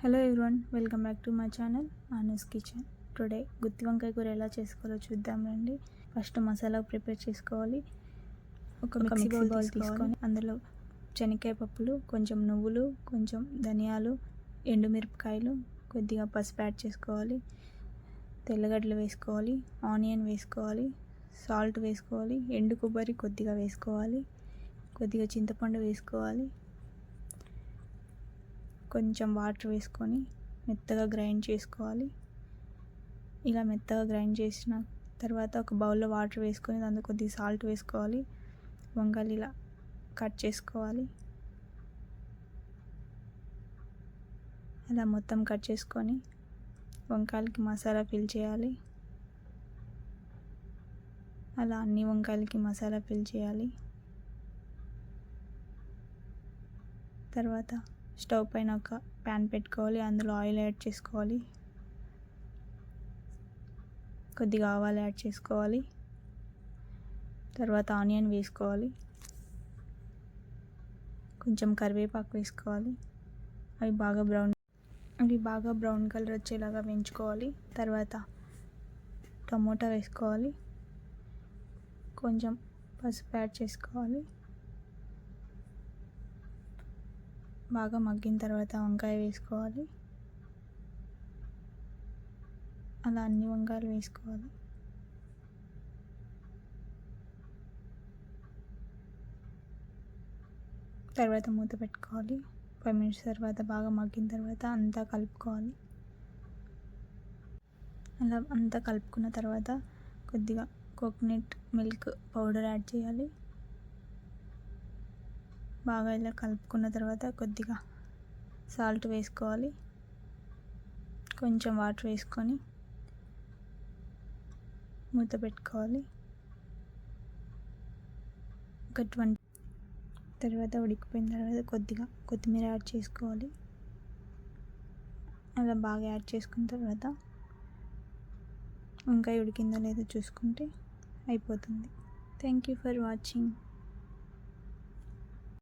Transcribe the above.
Hello everyone welcome back to my channel Anu's kitchen today గుత్తి వంకాయ కూర ఎలా చేసుకోవాలో చూద్దాం రండి. ఫస్ట్ మసాలా ప్రిపేర్ చేసుకోవాలి. ఒక మిక్సీ బౌల్ తీసుకొని అందులో శనక్కాయ పప్పులు కొంచెం నువ్వులు కొంచెం ధనియాలు ఎండుమిరపకాయలు కొద్దిగా పసుపు యాడ్ చేసుకోవాలి. తెల్లగడ్డలు వేసుకోవాలి ఆనియన్ వేసుకోవాలి సాల్ట్ వేసుకోవాలి ఎండు కొబ్బరి కొద్దిగా వేసుకోవాలి కొద్దిగా చింతపండు వేసుకోవాలి కొంచెం వాటర్ వేసుకొని మెత్తగా గ్రైండ్ చేసుకోవాలి. ఇలా మెత్తగా గ్రైండ్ చేసిన తర్వాత ఒక బౌల్లో వాటర్ వేసుకొని దాంట్లో కొద్దిగా సాల్ట్ వేసుకోవాలి. వంకాయలు ఇలా కట్ చేసుకోవాలి. అలా మొత్తం కట్ చేసుకొని వంకాయలకి మసాలా ఫిల్ చేయాలి. అలా అన్ని వంకాయలకి మసాలా ఫిల్ చేయాలి. తర్వాత స్టవ్ పైన ఒక ప్యాన్ పెట్టుకోవాలి అందులో ఆయిల్ యాడ్ చేసుకోవాలి. కొద్దిగా ఆవాలు యాడ్ చేసుకోవాలి. తర్వాత ఆనియన్ వేసుకోవాలి. కొంచెం కరివేపాకు వేసుకోవాలి. అవి బాగా బ్రౌన్ అవి బాగా బ్రౌన్ కలర్ వచ్చేలాగా వేయించుకోవాలి. తర్వాత టమోటా వేసుకోవాలి. కొంచెం పసుపు యాడ్ చేసుకోవాలి. బాగా మగ్గిన తర్వాత వంకాయ వేసుకోవాలి. అలా అన్ని వంకాయలు వేసుకోవాలి. తర్వాత మూత పెట్టుకోవాలి. ఫైవ్ మినిట్స్ తర్వాత బాగా మగ్గిన తర్వాత అంతా కలుపుకోవాలి. అలా అంతా కలుపుకున్న తర్వాత కొద్దిగా కోకోనట్ మిల్క్ పౌడర్ యాడ్ చేయాలి. బాగా ఇలా కలుపుకున్న తర్వాత కొద్దిగా సాల్ట్ వేసుకోవాలి. కొంచెం వాటర్ వేసుకొని మూత పెట్టుకోవాలి. ఒక ట్వంటీ తర్వాత ఉడికిపోయిన తర్వాత కొద్దిగా కొత్తిమీర యాడ్ చేసుకోవాలి. అలా బాగా యాడ్ చేసుకున్న తర్వాత వంకాయ ఉడికిందో లేదో చూసుకుంటే అయిపోతుంది. Thank you for watching